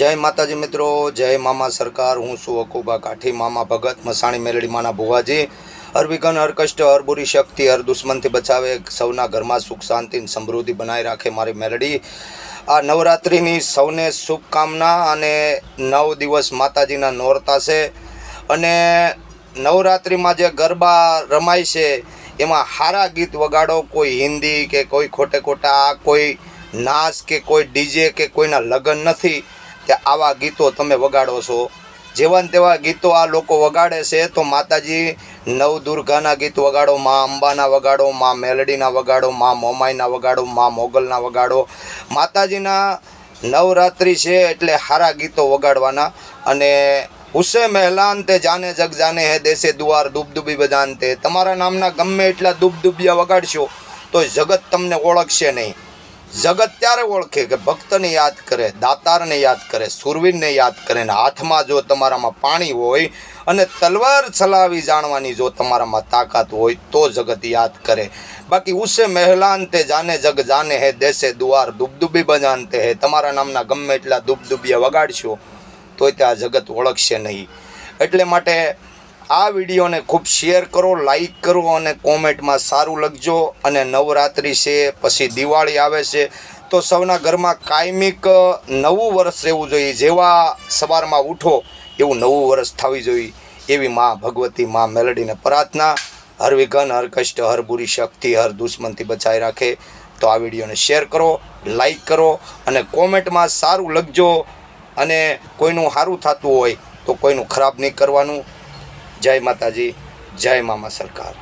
જય માતાજી મિત્રો, જય મામા સરકાર, હું છું અકુબા કાઠી, મામા ભગત, મસાણી મેલડીમાના ભુવાજી. હર વિઘન હર કષ્ટ હર બુરી શક્તિ, હર દુશ્મનથી બચાવે, સૌના ઘરમાં સુખ, શાંતિ સમૃદ્ધિ બનાવી રાખે મારી મેલડી. આ નવરાત્રિની સૌને શુભકામના અને નવ દિવસ માતાજીના નોરતા છે. અને નવરાત્રિમાં જે ગરબા રમાય છે, એમાં સારા ગીત વગાડો, કોઈ હિન્દી કે કોઈ ખોટે ખોટા, કોઈ નાચ કે કોઈ ડીજે કે કોઈના લગ્ન નથી. કે આવા ગીતો તમે વગાડો છો? જેવા તેવા ગીતો આ લોકો વગાડે છે, તો માતાજી નવ દુર્ગાના ગીત વગાડો, મા અંબાના વગાડો, મા મેલડીના વગાડો, મા મોમાઈના વગાડો, મા મોગલના વગાડો. માતાજીના નવરાત્રિ છે એટલે સારા ગીતો વગાડવાના. અને હુસે મહેલાન તે જાને જગ જાને હે દેશે દુઆર દુબદુબી બજાનતે તમારા નામના ગમે એટલા દુબદુબિયા વગાડશો, તો જગત તમને ઓળખશે નહીં. જગત ત્યારે ઓળખે કે ભક્તને યાદ કરે, દાતારને યાદ કરે, સુરવીરને યાદ કરે ને હાથમાં જો તમારામાં પાણી હોય અને તલવાર ચલાવી જાણવાની જો તમારામાં તાકાત હોય તો જગત યાદ કરે. બાકી ઉસે મહેલાન તે જાને જગ જાને હે, દેશે દુઆર દુબદુબી બજાનતે હે. તમારા નામના ગમે એટલા દુબદુબિયા વગાડશો, તોય તે આ જગત ઓળખશે નહીં. એટલે માટે આ વિડીયોને ખૂબ શેર કરો, લાઈક કરો અને કોમેન્ટમાં સારું લખજો. અને નવરાત્રિ છે, પછી દિવાળી આવે છે. તો સૌના ઘરમાં કાયમિક નવું વર્ષ રહેવું જોઈએ. જેવા સવારમાં ઉઠો, એવું નવું વર્ષ થવી જોઈએ. એવી માં ભગવતી માં મેલડીને પ્રાર્થના. હર વિઘન, હર કષ્ટ, હર બુરી શક્તિ, હર દુશ્મનથી બચાવી રાખે. તો આ વિડીયોને શેર કરો, લાઈક કરો અને કોમેન્ટમાં સારું લખજો. અને કોઈનું સારું થતું હોય તો કોઈનું ખરાબ નહીં કરવાનું. જય માતાજી જય મામા સરકાર.